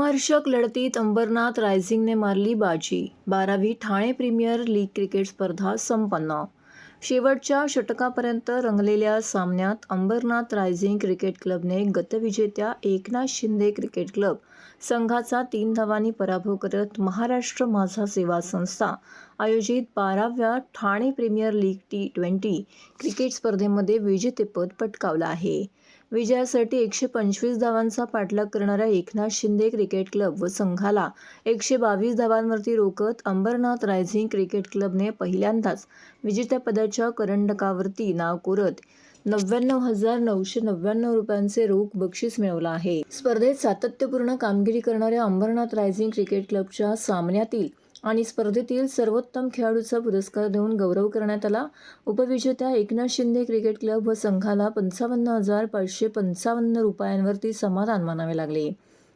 रोमहर्षक लढतीत अंबरनाथ रायझिंगने मारली बाजी. बारावी ठाणे प्रीमियर लीग क्रिकेट स्पर्धा संपन्न. शेवटच्या षटकापर्यंत रंगलेल्या सामन्यात अंबरनाथ रायझिंग क्रिकेट क्लबने गतविजेत्या एकनाथ शिंदे क्रिकेट क्लब संघाचा तीन धावांनी पराभव करत महाराष्ट्र माझा सेवा संस्था आयोजित बाराव्या Thane premier league T twenty cricket स्पर्धेमध्ये विजेतेपद पटकावलं आहे. विजयासाठी एकशे पंचवीस धावांचा पाठलाग करणाऱ्या एकनाथ शिंदे क्रिकेट क्लब व संघाला एकशे बावीस धावांवरती रोखत अंबरनाथ रायझिंग क्रिकेट क्लबने पहिल्यांदाच विजेत्यापदाच्या करंडकावरती नाव कोरत नव्याण्णव हजार नऊशे नव्याण्णव रुपयांचे रोख बक्षीस मिळवलं आहे. स्पर्धेत सातत्यपूर्ण कामगिरी करणाऱ्या अंबरनाथ रायझिंग क्रिकेट क्लबच्या सामन्यातील आणि स्पर्धेतील सर्वोत्तम खेळाडूचा पुरस्कार देऊन गौरव करण्यात आला. उपविजेत्या एकनाथ शिंदे क्रिकेट क्लब व संघाला पंचावन्न हजार पाचशे पंचावन्न रुपयांवरती समाधान मानावे लागले.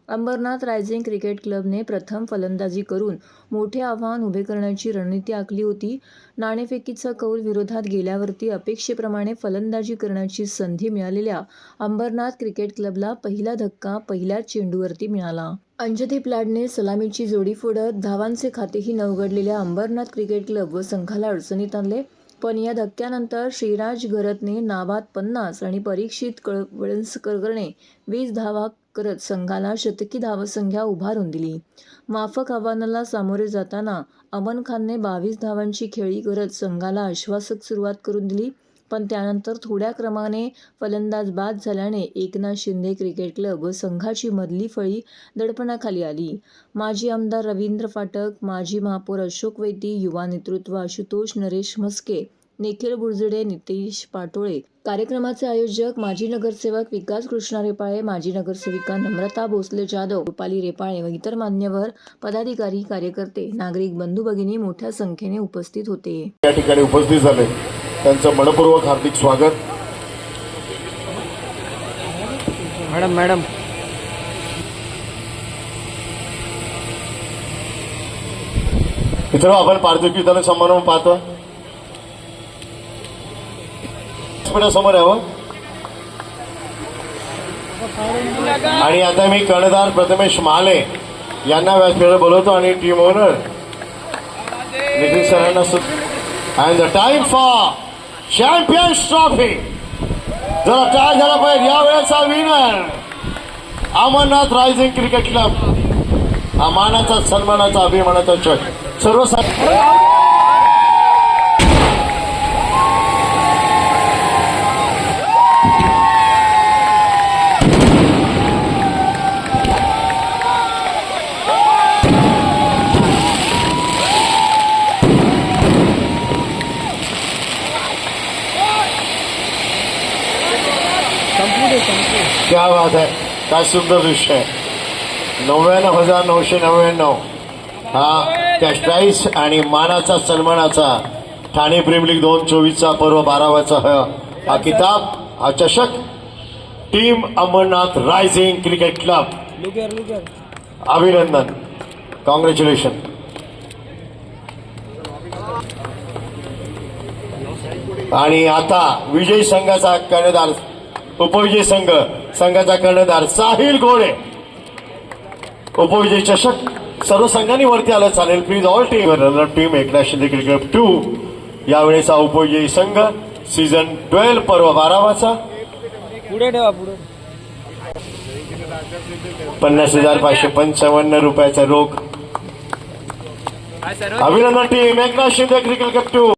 अंबरनाथ रायझिंग क्रिकेट क्लबने प्रथम फलंदाजी करून मोठे आव्हान उभे करण्याची रणनीती आखली होती. नाणेफेकीचा कौल विरोधात गेल्यावरती अपेक्षेप्रमाणे फलंदाजी करण्याची संधी मिळालेल्या अंबरनाथ क्रिकेट क्लबला पहिला धक्का पहिल्याच चेंडूवरती मिळाला. अंजती प्लाडने सलामीची जोडी फोडत धावांचे खातेही न उघडलेल्या अंबरनाथ क्रिकेट क्लब व संघाला अडचणीत आणले. पण या धक्क्यानंतर श्रीराज घरतने नाबाद पन्नास आणि परीक्षित कळ वळसकरने वीस धावा करत संघाला शतकी धावसंख्या उभारून दिली. माफक आव्हानाला सामोरे जाताना अमन खानने बावीस धावांची खेळी करत संघाला आश्वासक सुरुवात करून दिली. पण त्यानंतर थोड्या क्रमाने फलंदाज बाद झाल्याने एकनाथ शिंदे क्रिकेट क्लब व संघाची मधली फळी दडपणाखाली आली. माजी आमदार रवींद्र फाटक माजी महापौर अशोक वैती युवा नेतृत्व आशुतोष नरेश म्हस्के निखिल बुरजडे नितीश पाटोळे. कार्यक्रमाचे आयोजक माजी नगरसेवक विकास कृष्णा रेपाळे माजी नगरसेविका नम्रता भोसले जाधव रुपाली रेपाळे व इतर मान्यवर पदाधिकारी कार्यकर्ते नागरिक बंधू भगिनी मोठ्या संख्येने उपस्थित होते. या ठिकाणी उपस्थित झाले. त्यांचं मनपूर्वक हार्दिक स्वागत. Madam madam. मित्र आपण पार्थिव विधान समारंभ पाहतो. समोर यावं. आणि आता मी कर्णधार प्रथमेश महाले यांना व्यासपीठावर बोलवतो आणि टीम ओनर नितीन सरांना and the time for champions trophy जरा काय झाला पाहिजे. या वेळेचा winner Amarnath rising cricket club हा मानाचा सन्मानाचा अभिमानाचा सर्वसाधारण सर्व संपू दे संपू क्या बात आहे काय सुंदर दृश्य आहे नव्याण्णव हजार नऊशे नव्याण्णव. हा कॅश प्राईस आणि मानाचा सन्मानाचा ठाणे प्रीमियर लीग दोन चोवीसचा पर्व बारावाचा हा हा किताब हा चषक. Team Amarnath rising cricket club. अभिनंदन. कॉंग्रॅच्युलेशन आणि आता विजयी संघाचा कर्णधार उपविजयी संघ संघाचा कर्णधार साहिल घोडे. उपविजयी चषक सर्व संघांनी वरती आलं चालेल. Please all team runner team Eknath Shinde cricket two यावेळेचा उपविजयी संघ सीझन ट्वेल्व पर्व बारावाचा. पुढे ठेवा पुढे. पन्नास हजार पाचशे पंचावन्न रुपयाचा रोख. अभिनंदन team Eknath Shinde cricket two